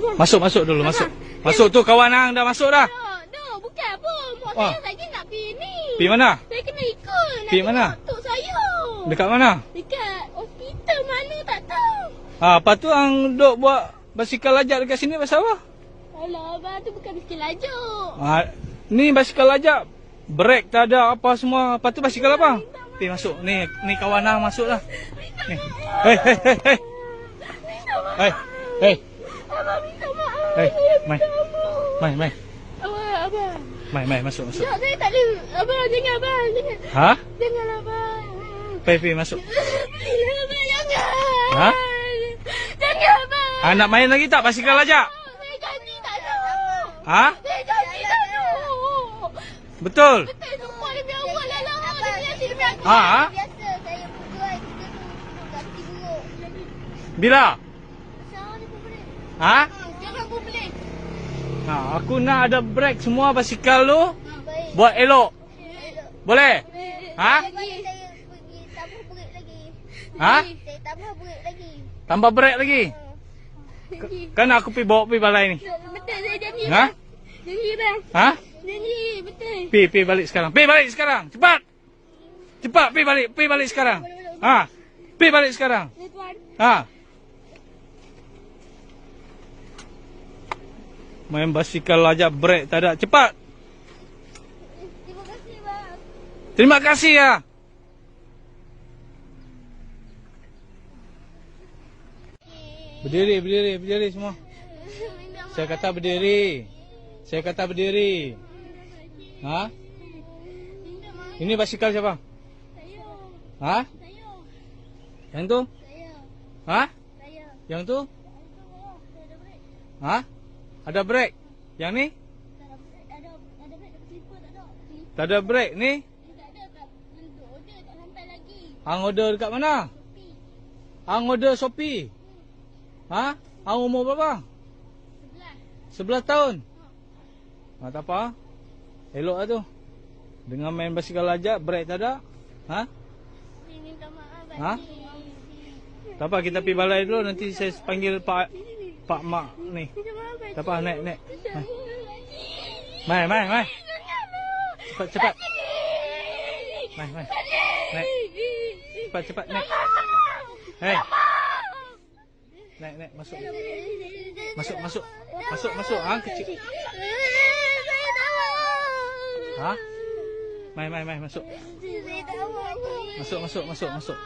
abang. Masuk, masuk dulu, masuk. Masuk tu kawan hang dah masuk dah. No, no, bukan apa. Mak Ah. saya lagi nak pergi ni. Pergi mana? Saya kena ikut. Nak Pergi mana? Tok saya. Dekat mana? Dekat hospital mana tak tahu. Ha, apa tu hang duk buat basikal lajak dekat sini pasal apa? Alah, abang tu bukan bisikal laju. Ha, ni basikal lajak. Brek tak ada apa semua. Lepas tu basikal apa? Pergi masuk. Ni ni kawan hang masuk dah. Ni. Hei, hei, hei, hei. Hei, hei. Abang minta maaf. Hei, Saya mai. Mai, mai. Abang, abang. Mai, mai, masuk, masuk. Tak, saya tak boleh. Abang, jangan abang. Jangan. Ha? Jangan abang. Pergi, pergi masuk. Abang, jangan. Ha? Jangan abang. Ha, nak main lagi tak basikal lajak? Saya janji tak nak. Ha? Saya janji tak. Betul? Betul semua demi Allah lah. Demi. Ha? Biasa saya berjual kita tu duduk kat tepi buruk. Bila? Sekarang ni pun boleh. Ha? Jangan pun boleh. Ha, aku nak ada brek semua basikal tu Baik. buat elok. Boleh? Ha? Ha? Tambah berat lagi. Tambah brek lagi. Janji. Kan aku pergi bawa pergi balai ni. Betul saya janji. Ha? Janji bang. Ha? Janji betul. Pi, pi balik sekarang. Pi balik sekarang. Cepat. Cepat pi balik. Pi balik sekarang. Ha? Pi balik sekarang. Ya. Ha? Main basikal lajak brek tak ada. Cepat. Terima kasih bang. Terima kasih ya. Berdiri, berdiri, berdiri semua. Saya kata berdiri. Saya kata berdiri. Ha? Ini basikal siapa? Saya. Ha? Saya. Yang tu? Saya. Ha? Saya. Yang tu? Ha? Ada brek. Yang ni? Tak ada break. Ada break dekat slipper tak ada. Tak ada brek. Ni? tak ada untuk order tak sampai lagi. Hang order dekat mana? Kopi. Hang order Shopee. Ha? Hang umur berapa? Sebelah. 11 tahun. Ha, tak apa. Elok lah tu. Dengan main basikal lajak, brek tak ada. Ha? Minta maaf. Ha? Tak apa, kita pergi balai dulu. Nanti saya panggil Pak Pak Mak ni. Tak apa, naik, naik. Minta Mai. Mai, mai. Cepat, cepat. Mai, mai. Naik. Cepat, cepat, naik. Hei, naik, naik. Masuk. Masuk, masuk. Masuk, masuk. Ha, kecil. Saya. Ha? Mai, mai, mai. Masuk. Masuk, masuk, masuk, masuk.